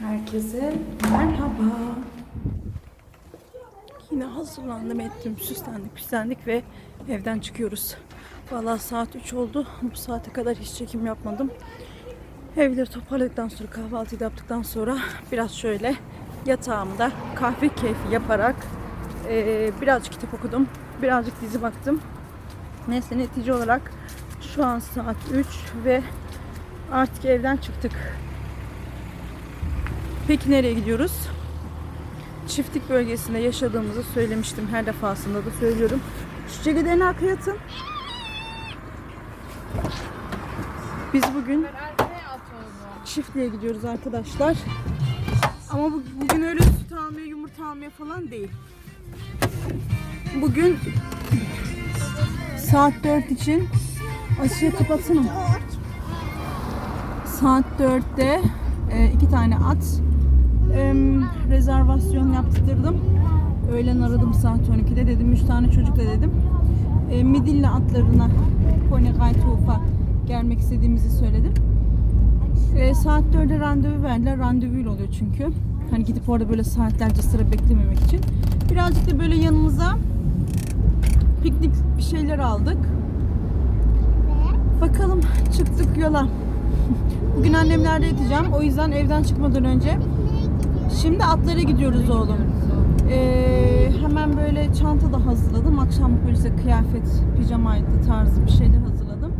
Herkese merhaba. Yine hazırlandım ettim, süslendik, püslendik ve evden çıkıyoruz. Vallahi saat 3 oldu. Bu saate kadar hiç çekim yapmadım. Evleri toparladıktan sonra kahvaltıyı yaptıktan sonra biraz şöyle yatağımda kahve keyfi yaparak eee, birazcık kitap okudum. Birazcık dizi baktım. Neyse netice olarak şu an saat 3 ve artık evden çıktık. Peki nereye gidiyoruz? Çiftlik bölgesinde yaşadığımızı söylemiştim her defasında da söylüyorum. Şu ceketlerini arkaya. Biz bugün çiftliğe gidiyoruz arkadaşlar. Ama bu- bugün öyle süt almaya, yumurta almaya falan değil. Bugün saat 4 için Asiye kapatsana. Saat 4'te e, iki tane at e, rezervasyon yaptırdım. Öğlen aradım saat 12'de dedim 3 tane çocukla dedim. E, Midilli atlarına Pony Gaytuğuf'a gelmek istediğimizi söyledim. E, saat 4'e randevu verdiler. Randevuyla oluyor çünkü. Hani gidip orada böyle saatlerce sıra beklememek için. Birazcık da böyle yanımıza piknik bir şeyler aldık. Bakalım çıktık yola. Bugün annemlerde yatacağım. O yüzden evden çıkmadan önce şimdi atlara gidiyoruz oğlum. Ee, hemen böyle çanta da hazırladım. Akşam polise kıyafet, pijamaydı tarzı bir şeyler hazırladım.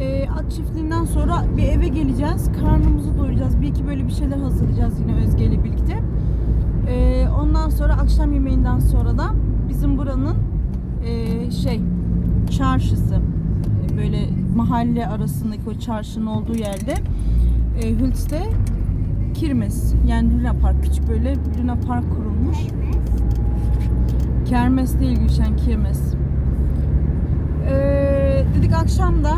Ee, at çiftliğinden sonra bir eve geleceğiz. Karnımızı doyuracağız. Bir iki böyle bir şeyler hazırlayacağız yine Özge ile birlikte. Ee, ondan sonra akşam yemeğinden sonra da bizim buranın ee, şey çarşısı böyle mahalle arasındaki o çarşının olduğu yerde e, Hüls'te Kirmes yani Luna Park küçük böyle Luna Park kurulmuş. Kermes değil Gülşen Kirmes. Ee, dedik akşam da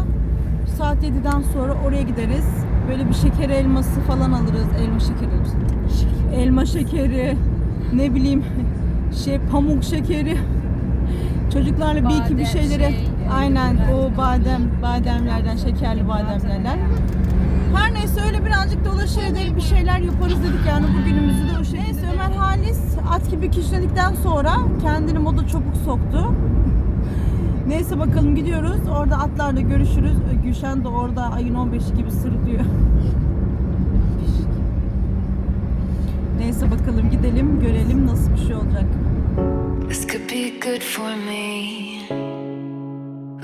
saat 7'den sonra oraya gideriz. Böyle bir şeker elması falan alırız. Elma şekeri. Elma şekeri. Ne bileyim şey pamuk şekeri. Çocuklarla bir iki bir Badem şeylere şey, aynen o badem bademlerden şekerli bademlerden. Her neyse öyle birazcık dolaşır edelim bir şeyler yaparız dedik yani bugünümüzü de o şekilde. Neyse Ömer Halis at gibi kişiledikten sonra kendini moda çabuk soktu. Neyse bakalım gidiyoruz. Orada atlarla görüşürüz. Gülşen de orada ayın 15'i gibi sırıtıyor. Neyse bakalım gidelim görelim nasıl bir şey olacak. This could be good for me.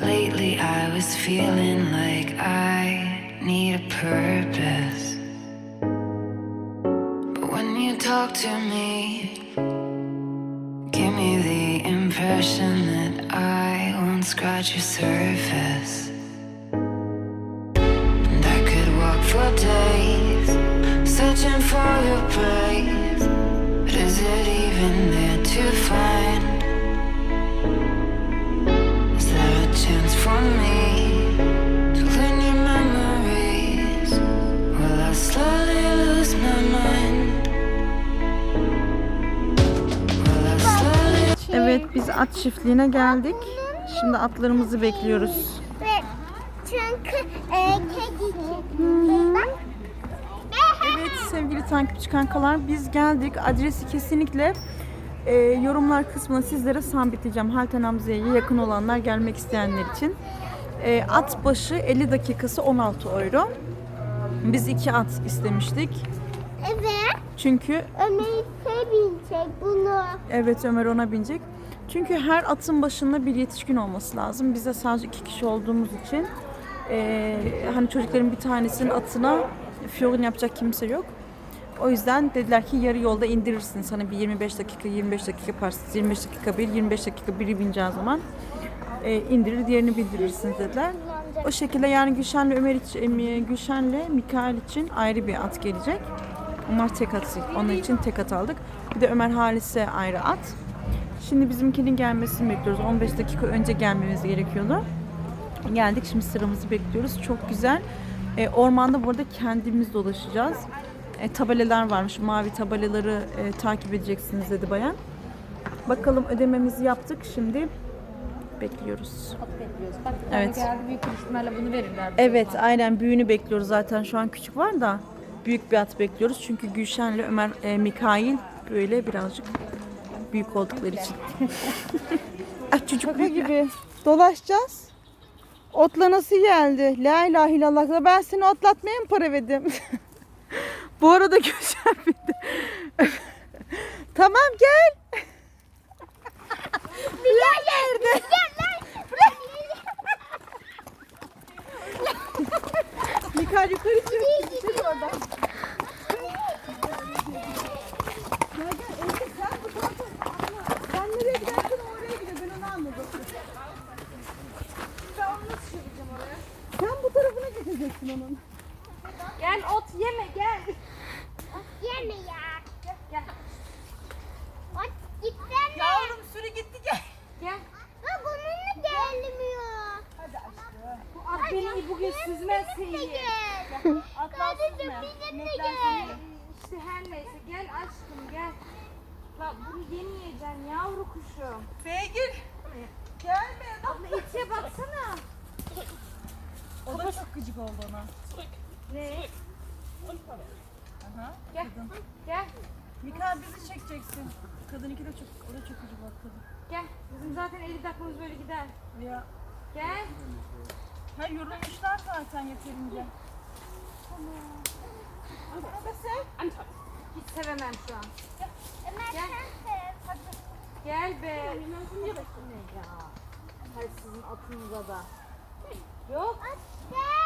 Lately, I was feeling like I need a purpose. But when you talk to me, give me the impression that I won't scratch your surface. And I could walk for days, searching for your praise. But is it even there to find? Is there a chance for me at çiftliğine geldik. Şimdi atlarımızı bekliyoruz. Çünkü e. Evet sevgili takipçi kankalar biz geldik. Adresi kesinlikle e, yorumlar kısmına sizlere sabitleyeceğim. Halten Hamziye'ye yakın olanlar gelmek isteyenler için. E, at başı 50 dakikası 16 euro. Biz iki at istemiştik. Evet. Çünkü Ömer'i binecek bunu. evet Ömer ona binecek. Çünkü her atın başında bir yetişkin olması lazım. Biz de sadece iki kişi olduğumuz için e, hani çocukların bir tanesinin atına fiorin yapacak kimse yok. O yüzden dediler ki yarı yolda indirirsin. Sana bir 25 dakika 25 dakika yaparsınız. 25 dakika bir 25 dakika biri bineceği zaman e, indirir diğerini bindirirsiniz dediler. O şekilde yani Gülşen'le Ömer için, e, Gülşen'le Mikael için ayrı bir at gelecek. Onlar tek at, onlar için tek at aldık. Bir de Ömer Halis'e ayrı at. Şimdi bizimkinin gelmesini bekliyoruz. 15 dakika önce gelmemiz gerekiyordu. Geldik şimdi sıramızı bekliyoruz. Çok güzel. E, ormanda burada kendimiz dolaşacağız. E, tabelalar varmış. Mavi tabelaları e, takip edeceksiniz dedi bayan. Bakalım ödememizi yaptık. Şimdi bekliyoruz. Bekliyoruz. Bak Evet. geldi büyük ihtimalle bunu verirler. bize Evet aynen büyüğünü bekliyoruz zaten. Şu an küçük var da büyük bir at bekliyoruz. Çünkü Gülşen'le Ömer e, Mikail böyle birazcık büyük oldukları için. ah, çocuk gibi dolaşacağız. Otla nasıl geldi? La ilahe illallah. Ben seni otlatmaya mı para verdim? Bu arada Gülşen bindi. tamam gel. Bilal nerede? Mikail yukarı çık. Çık oradan. Sen nereye gidersen o oraya gidiyor. Ben onu anladım. Ben onu nasıl çevireceğim oraya? Sen bu tarafına gideceksin onun. Gel ot yeme gel. Yeme ya. Gel. Bak gitsene. Yavrum sürü gitti gel. Gel. Ha bununla gelmiyor. Bu at beni bugün süzmezse Bizimle iyi. gel. Atlatsın Kardeşim mı? bizimle gel. İşte her neyse gel aşkım gel. Bak bunu yemeyeceksin yavru kuşum. Beygir. Gelme. Abla içe baksana. O da çok gıcık oldu ona. Ne? Aha. Gel. Gel. Mikael bizi çekeceksin. Kadın iki de çok, o da çok gıcık bak kadın. Gel. Bizim zaten 50 dakikamız böyle gider. Ya. Gel. Ha yorulmuşlar zaten yeterince. Hiç sevemem şu an. Gel. Gel be. Ne ya? Hay sizin atınıza da. Yok. Gel.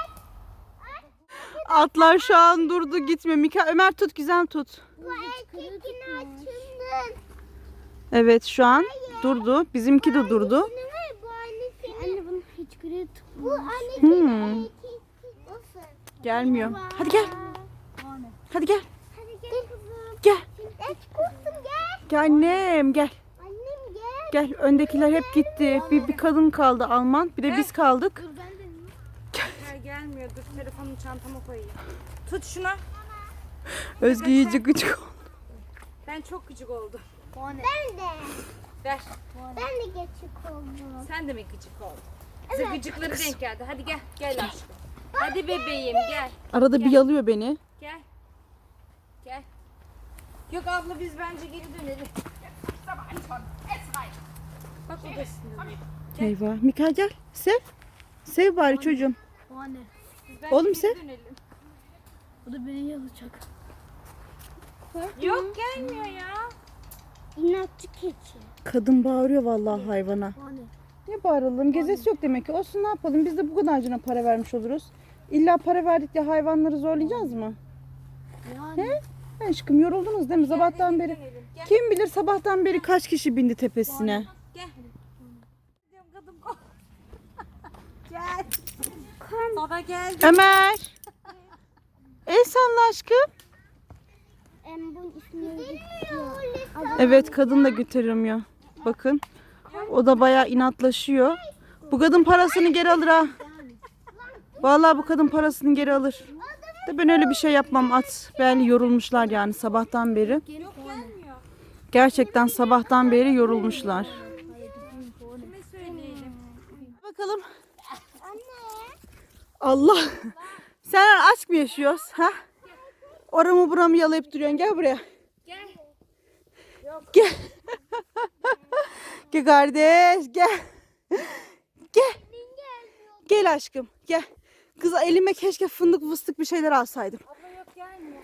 Atlar şu an durdu gitme. Mika Ömer tut güzel tut. Bu erkekini açındın. Evet şu an durdu. Bizimki de durdu. Ne var bu annesinin? Anne bunu hiç gri Bu annesinin Hmm. Gelmiyor. Hadi gel. Hadi gel. Hadi gel kızım. Gel. Gel kurtum gel. Gel annem gel. Annem gel. Gel öndekiler hep gitti. Bir, bir kadın kaldı Alman. Bir de biz kaldık. Gelmiyor. Dur telefonumu çantama koyayım. Tut şunu. Özge iyice gıcık oldu. Ben çok gıcık oldum. Ben de. Ver. Ben de geçik oldum. Sen de mi gıcık oldun? Bize gıcıkları denk geldi. Hadi gel. Gel aşkım. Hadi bebeğim gel. Arada bir yalıyor beni. Gel. Gel. Yok abla biz bence geri dönelim. Bak odasında. Eyvah. Mika gel. Sev. Sev bari çocuğum. Biz Oğlum sen- dönelim. Bu da beni yazacak. Yok gelmiyor ya. İnatçı keçi. Kadın bağırıyor vallahi hayvana. Ne bağıralım? Gezesi yok demek ki. Olsun ne yapalım? Biz de bu kadarcına para vermiş oluruz. İlla para verdik diye hayvanları zorlayacağız mı? Yani. He? Aşkım yoruldunuz değil mi? Sabahtan beri. Gel. Kim bilir sabahtan beri kaç kişi bindi tepesine. Gel. Diyorum gel. Baba geldi. Ömer. El salla aşkım. Em bunun ismini Bilmiyor. Evet kadın da götüremiyor. Bakın. O da bayağı inatlaşıyor. Bu kadın parasını geri alır ha. Vallahi bu kadın parasını geri alır. De ben öyle bir şey yapmam at. Belli yorulmuşlar yani sabahtan beri. Yok gelmiyor. Gerçekten sabahtan beri yorulmuşlar. Kime söyleyelim? Bakalım. Allah. Sen aşk mı yaşıyoruz? Ha? Oramı buramı yalayıp duruyorsun. Gel buraya. Gel. Gel. gel kardeş gel. Gel. Gel aşkım gel. Kız elime keşke fındık fıstık bir şeyler alsaydım. Abla yok gelmiyor.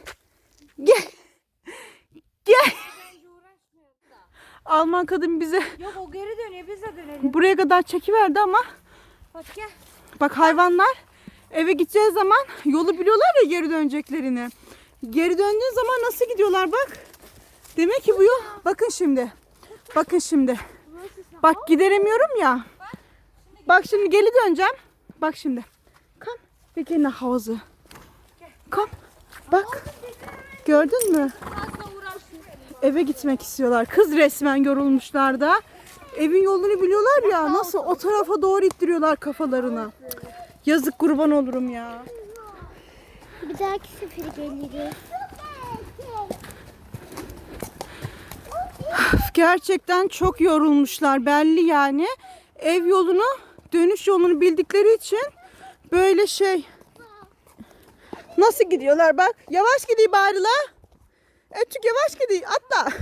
Gel. Gel. Alman kadın bize Yok o geri dönüyor biz de dönelim. buraya kadar çekiverdi ama Bak gel. bak hayvanlar eve gideceği zaman yolu biliyorlar ya geri döneceklerini. Geri döndüğün zaman nasıl gidiyorlar bak. Demek ki bu yol. Bakın şimdi. Bakın şimdi. Bak gideremiyorum ya. Bak şimdi geri döneceğim. Bak şimdi. Wir gehen nach Hause. Kom. Bak. Gördün mü? Eve gitmek istiyorlar. Kız resmen yorulmuşlar da. Evin yolunu biliyorlar ya. Nasıl o tarafa doğru ittiriyorlar kafalarına. Cık, Yazık kurban olurum ya. Bir dahaki sefer geliriz. Gerçekten çok yorulmuşlar belli yani. Ev yolunu, dönüş yolunu bildikleri için böyle şey. Nasıl gidiyorlar bak. Yavaş gidiyor bari la. Ötük yavaş gidiyor. Atla.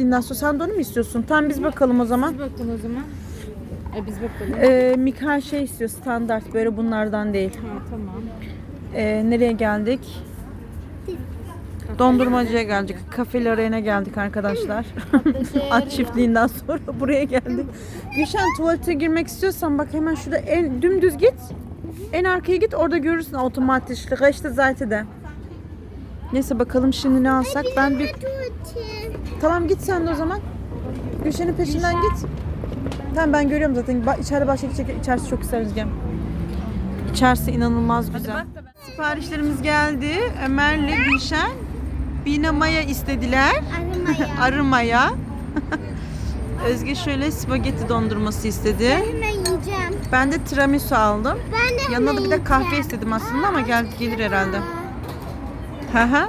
At çiftliğinden sonra sen de onu mu istiyorsun? Tamam biz bakalım o zaman. Bakın o zaman. E biz bakalım. Ee, Mikael şey istiyor standart böyle bunlardan değil. Ha, tamam. Ee, nereye geldik? Dondurmacıya geldik. Kafeli arayana geldik arkadaşlar. At çiftliğinden sonra buraya geldik. Gülşen tuvalete girmek istiyorsan bak hemen şurada en dümdüz git. En arkaya git orada görürsün otomatik. Rechte Seite'de. Neyse bakalım şimdi ne alsak. Ben bir Tamam git sen de o zaman. Gülşen'in peşinden git. Tamam ben görüyorum zaten. Ba- içeride başka gidecek. İçerisi çok güzel Özgem. İçerisi inanılmaz güzel. Siparişlerimiz geldi. Ömer'le Gülşen Bina Maya istediler. Arımaya. Arı Maya. Özge şöyle spagetti dondurması istedi. Hemen yiyeceğim. Ben de tiramisu aldım. Ben de Yanına da hemen bir de kahve yiyeceğim. istedim aslında ama gel gelir herhalde. Hı hı.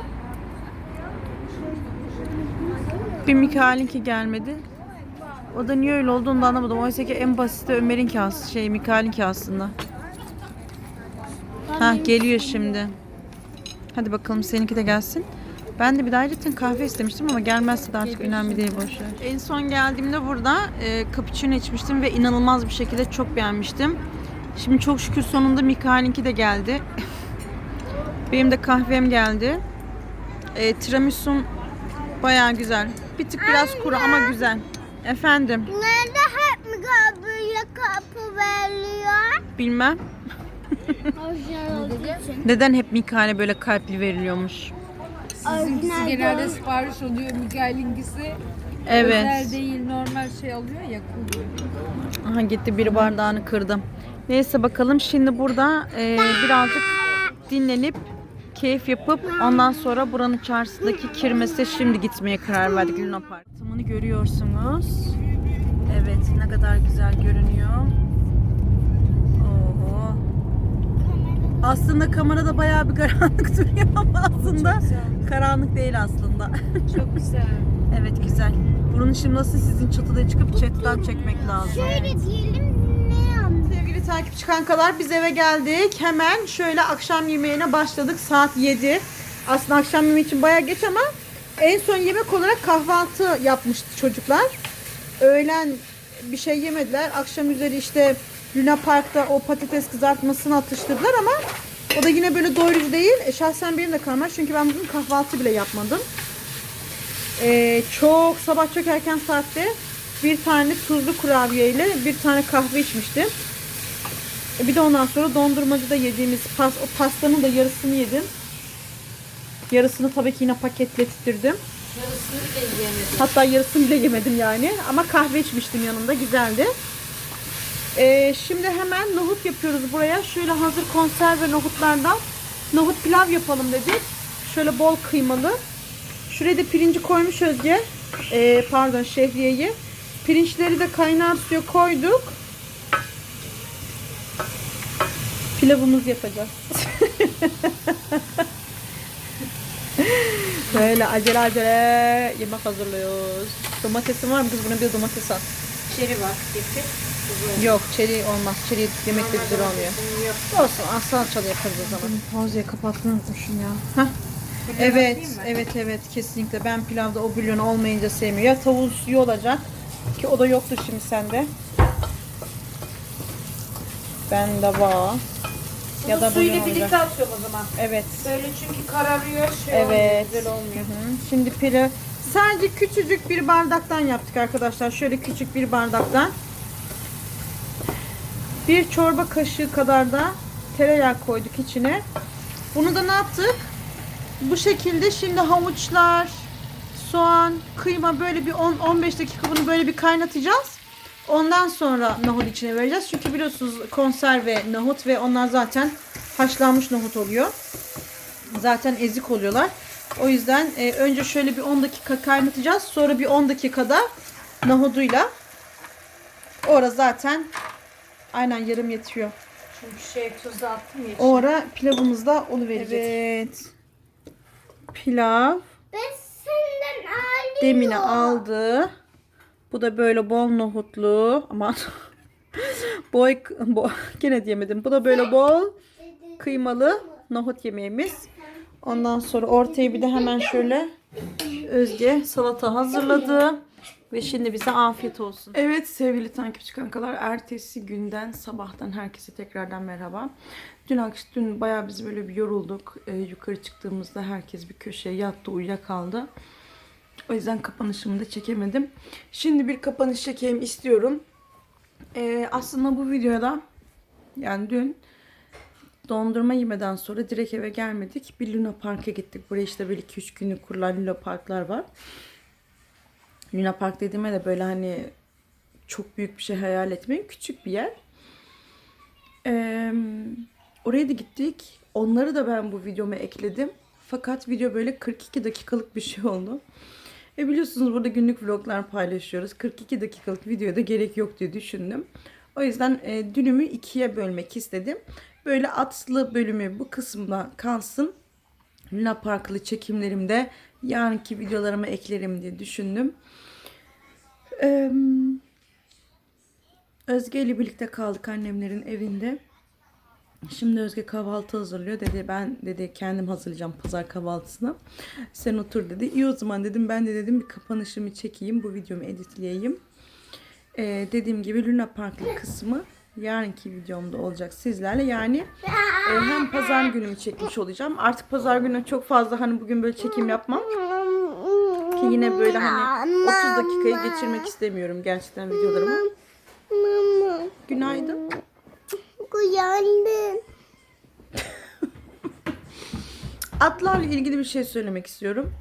Bir Mikael'inki gelmedi. O da niye öyle olduğunu da anlamadım. Oysa ki en basiti Ömer'inki aslında. Şey Mikael'inki aslında. Ha geliyor şimdi. Hadi bakalım seninki de gelsin. Ben de bir de ayrıca kahve istemiştim ama gelmezse de artık önemli değil boşver. En son geldiğimde burada e, cappuccino içmiştim ve inanılmaz bir şekilde çok beğenmiştim. Şimdi çok şükür sonunda Mikael'inki de geldi. Benim de kahvem geldi. E, tiramisum bayağı güzel. Bir tık biraz kuru ama güzel. Efendim, Nerede hep mi böyle kapı veriliyor? bilmem. Neden hep Mikael'e böyle kalpli veriliyormuş? Orijinal Genelde doğru. sipariş oluyor Mikael'inkisi. Evet. Özel değil normal şey alıyor ya kuru. Aha gitti bir bardağını kırdım. Neyse bakalım şimdi burada e, birazcık dinlenip keyif yapıp ondan sonra buranın çarşısındaki kirmese şimdi gitmeye karar verdik Luna Park. Tamını görüyorsunuz. Evet ne kadar güzel görünüyor. Oho. Aslında kamerada bayağı bir karanlık duruyor ama aslında karanlık değil aslında. Çok güzel. evet güzel. Bunun şimdi nasıl sizin çatıda çıkıp çatıdan çekmek lazım. Şöyle diyelim Sevgili takipçi kankalar biz eve geldik. Hemen şöyle akşam yemeğine başladık. Saat 7. Aslında akşam yemeği için bayağı geç ama en son yemek olarak kahvaltı yapmıştı çocuklar. Öğlen bir şey yemediler. Akşam üzeri işte Luna Park'ta o patates kızartmasını atıştırdılar ama o da yine böyle doyurucu değil. E, şahsen benim de karnım çünkü ben bugün kahvaltı bile yapmadım. Ee, çok sabah çok erken saatte bir tane tuzlu kurabiye ile bir tane kahve içmiştim. E, Bir de ondan sonra dondurmacıda yediğimiz pas, o pastanın da yarısını yedim. Yarısını tabii ki yine paketlettirdim. Yarısını bile yiyemedim. Hatta yarısını bile yemedim yani. Ama kahve içmiştim yanında. Güzeldi. Ee, şimdi hemen nohut yapıyoruz buraya. Şöyle hazır konserve nohutlardan nohut pilav yapalım dedik. Şöyle bol kıymalı. Şuraya da pirinci koymuş Özge. Ee, pardon şehriyeyi. Pirinçleri de kaynar suya koyduk. Pilavımız yapacağız. Böyle acele acele yemek hazırlıyoruz. Domatesin var mı kız? Buna bir domates at. Çeri var. Getir. Yok çeri olmaz. Çeri yemekte güzel olmuyor. Olsun az salçalı yaparız o zaman. Pauzayı kapatmayı unutmuşum ya. Hah. Evet, evet, evet kesinlikle. Ben pilavda o bulyon olmayınca sevmiyorum. Ya tavuğun suyu olacak ki o da yoktu şimdi sende. Ben de var. Ya da Suyla birlikte atıyorum o zaman. Evet. Böyle çünkü kararıyor şey olmuyor, Evet. güzel olmuyor. Hı hı. Şimdi pilav sadece küçücük bir bardaktan yaptık arkadaşlar. Şöyle küçük bir bardaktan. Bir çorba kaşığı kadar da tereyağı koyduk içine. Bunu da ne yaptık? Bu şekilde şimdi havuçlar, soğan, kıyma böyle bir 10-15 dakika bunu böyle bir kaynatacağız. Ondan sonra nohut içine vereceğiz. Çünkü biliyorsunuz konserve nohut ve onlar zaten haşlanmış nohut oluyor. Zaten ezik oluyorlar. O yüzden e, önce şöyle bir 10 dakika kaynatacağız. Sonra bir 10 dakikada nohuduyla. Orada zaten aynen yarım yetiyor. Çünkü şey tuzu attım ya. O ara pilavımız da oluverecek. Evet. Pilav Ben senden alıyorum. demini aldı. Bu da böyle bol nohutlu. Aman. Boy, bo, gene diyemedim. Bu da böyle bol kıymalı nohut yemeğimiz. Ondan sonra ortaya bir de hemen şöyle Özge salata hazırladı. Ve şimdi bize afiyet olsun. Evet sevgili takipçi kankalar ertesi günden sabahtan herkese tekrardan merhaba. Dün akşam dün bayağı biz böyle bir yorulduk. Ee, yukarı çıktığımızda herkes bir köşeye yattı uyuyakaldı. O yüzden kapanışımı da çekemedim. Şimdi bir kapanış çekeyim istiyorum. Ee, aslında bu videoda yani dün dondurma yemeden sonra direkt eve gelmedik. Bir Luna Park'a gittik. Buraya işte böyle 2-3 günlük kurulan Luna Parklar var. Luna Park dediğime de böyle hani çok büyük bir şey hayal etmeyin. Küçük bir yer. Ee, oraya da gittik. Onları da ben bu videoma ekledim. Fakat video böyle 42 dakikalık bir şey oldu. E biliyorsunuz burada günlük vloglar paylaşıyoruz. 42 dakikalık videoda gerek yok diye düşündüm. O yüzden e, dünümü ikiye bölmek istedim. Böyle atlı bölümü bu kısımda kalsın. Luna Park'lı çekimlerimde yarınki videolarıma eklerim diye düşündüm. Ee, Özge ile birlikte kaldık annemlerin evinde. Şimdi Özge kahvaltı hazırlıyor. Dedi ben dedi kendim hazırlayacağım pazar kahvaltısını. Sen otur dedi. İyi o zaman dedim. Ben de dedim bir kapanışımı çekeyim. Bu videomu editleyeyim. Ee, dediğim gibi Luna Park'lı kısmı yarınki videomda olacak sizlerle. Yani e, hem pazar günümü çekmiş olacağım. Artık pazar günü çok fazla hani bugün böyle çekim yapmam. Ki yine böyle hani 30 dakikayı geçirmek istemiyorum gerçekten videolarımı. Günaydın. Uyandım. Atlarla ilgili bir şey söylemek istiyorum.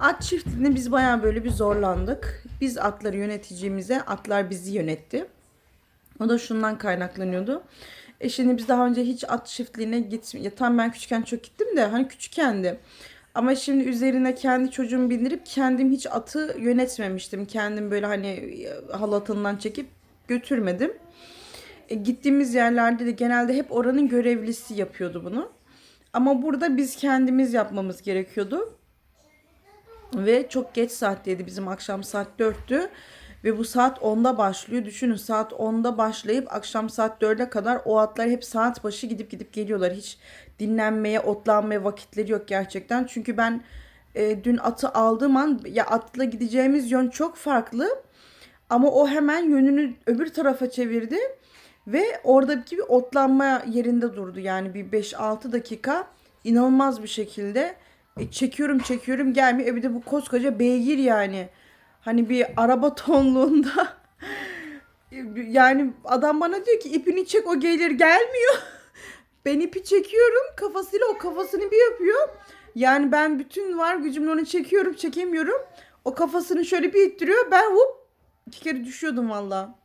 At çiftliğinde biz bayağı böyle bir zorlandık. Biz atları yöneteceğimize atlar bizi yönetti. O da şundan kaynaklanıyordu. E şimdi biz daha önce hiç at çiftliğine gitmiyor. Tam ben küçükken çok gittim de hani küçükkendi. Ama şimdi üzerine kendi çocuğumu bindirip kendim hiç atı yönetmemiştim. Kendim böyle hani e, halatından çekip götürmedim. E, gittiğimiz yerlerde de genelde hep oranın görevlisi yapıyordu bunu. Ama burada biz kendimiz yapmamız gerekiyordu. Ve çok geç saatteydi bizim akşam saat 4'tü. Ve bu saat 10'da başlıyor. Düşünün saat 10'da başlayıp akşam saat 4'e kadar o atlar hep saat başı gidip gidip geliyorlar. Hiç dinlenmeye, otlanmaya vakitleri yok gerçekten. Çünkü ben e, dün atı aldığım an ya atla gideceğimiz yön çok farklı. Ama o hemen yönünü öbür tarafa çevirdi. Ve oradaki bir otlanma yerinde durdu. Yani bir 5-6 dakika inanılmaz bir şekilde e, çekiyorum çekiyorum gelmiyor. E bir de bu koskoca beygir yani. Hani bir araba tonluğunda. yani adam bana diyor ki ipini çek o gelir gelmiyor. ben ipi çekiyorum kafasıyla o kafasını bir yapıyor. Yani ben bütün var gücümle onu çekiyorum çekemiyorum. O kafasını şöyle bir ittiriyor. Ben hop iki kere düşüyordum valla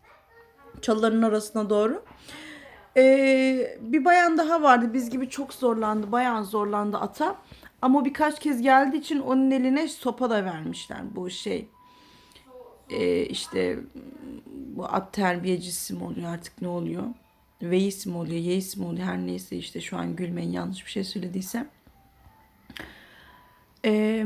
çalıların arasına doğru. Ee, bir bayan daha vardı. Biz gibi çok zorlandı. Bayan zorlandı ata. Ama birkaç kez geldiği için onun eline sopa da vermişler. Bu şey ee, işte bu at terbiyecisi mi oluyor artık ne oluyor? Veis mi oluyor, yeis mi oluyor her neyse işte şu an gülmeyin yanlış bir şey söylediysem. Eee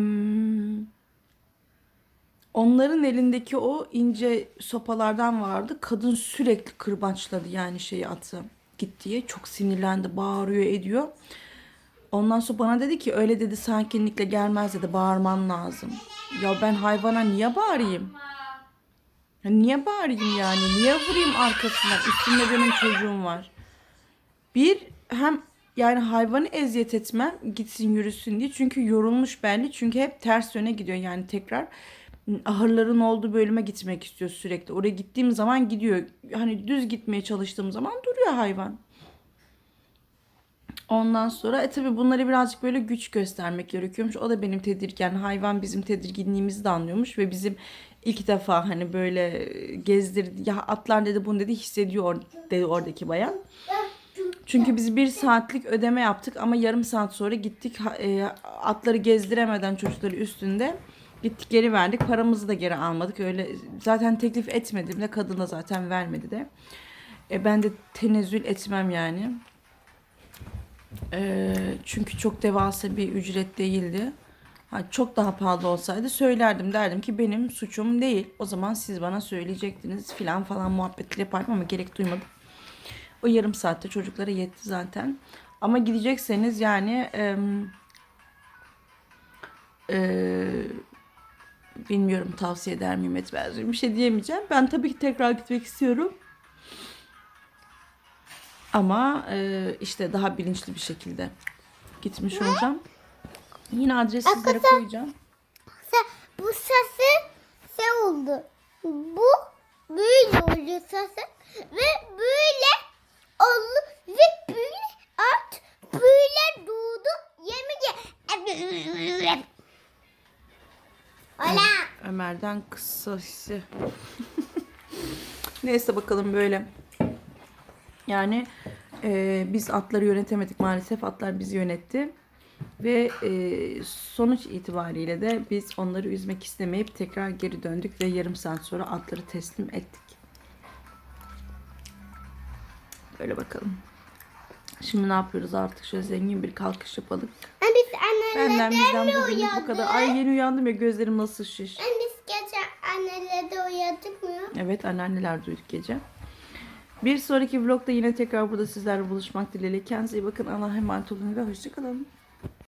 Onların elindeki o ince sopalardan vardı. Kadın sürekli kırbaçladı yani şeyi atı gittiği. Çok sinirlendi, bağırıyor, ediyor. Ondan sonra bana dedi ki öyle dedi sakinlikle gelmez dedi bağırman lazım. Ya ben hayvana niye bağırayım? Ya niye bağırayım yani? Niye vurayım arkasına? Üstümde benim çocuğum var. Bir hem yani hayvanı eziyet etmem gitsin yürüsün diye. Çünkü yorulmuş belli. Çünkü hep ters yöne gidiyor yani tekrar ahırların olduğu bölüme gitmek istiyor sürekli. Oraya gittiğim zaman gidiyor. Hani düz gitmeye çalıştığım zaman duruyor hayvan. Ondan sonra e tabi bunları birazcık böyle güç göstermek gerekiyormuş. O da benim tedirgin. Hayvan bizim tedirginliğimizi de anlıyormuş ve bizim ilk defa hani böyle gezdir ya atlar dedi bunu dedi hissediyor dedi oradaki bayan. Çünkü biz bir saatlik ödeme yaptık ama yarım saat sonra gittik e, atları gezdiremeden çocukları üstünde gittik geri verdik. Paramızı da geri almadık. Öyle zaten teklif etmedim de kadın da zaten vermedi de. E, ben de tenezzül etmem yani. E, çünkü çok devasa bir ücret değildi. Ha, çok daha pahalı olsaydı söylerdim. Derdim ki benim suçum değil. O zaman siz bana söyleyecektiniz filan falan muhabbetler yapardım ama gerek duymadım. O yarım saatte çocuklara yetti zaten. Ama gidecekseniz yani e, bilmiyorum tavsiye eder miyim etmez miyim bir şey diyemeyeceğim. Ben tabii ki tekrar gitmek istiyorum. Ama e, işte daha bilinçli bir şekilde gitmiş olacağım. Yine adresi sizlere koyacağım. Sen, bu sesi şey oldu. Bu böyle oluyor sesi ve böyle oldu ve böyle at böyle doğdu yemek ye. Ola. Ömer'den kısası. Neyse bakalım böyle. Yani e, biz atları yönetemedik maalesef. Atlar bizi yönetti. Ve e, sonuç itibariyle de biz onları üzmek istemeyip tekrar geri döndük ve yarım saat sonra atları teslim ettik. Böyle bakalım. Şimdi ne yapıyoruz artık şöyle zengin bir kalkış yapalım. Hani biz annelerden Benden bizden mi bugünlük bu kadar. Ay yeni uyandım ya gözlerim nasıl şiş. Hani biz geçen annelerde uyandık mı? Evet anneanneler duyduk gece. Bir sonraki vlogda yine tekrar burada sizlerle buluşmak dileğiyle. Kendinize iyi bakın. Allah'a emanet olun ve hoşçakalın.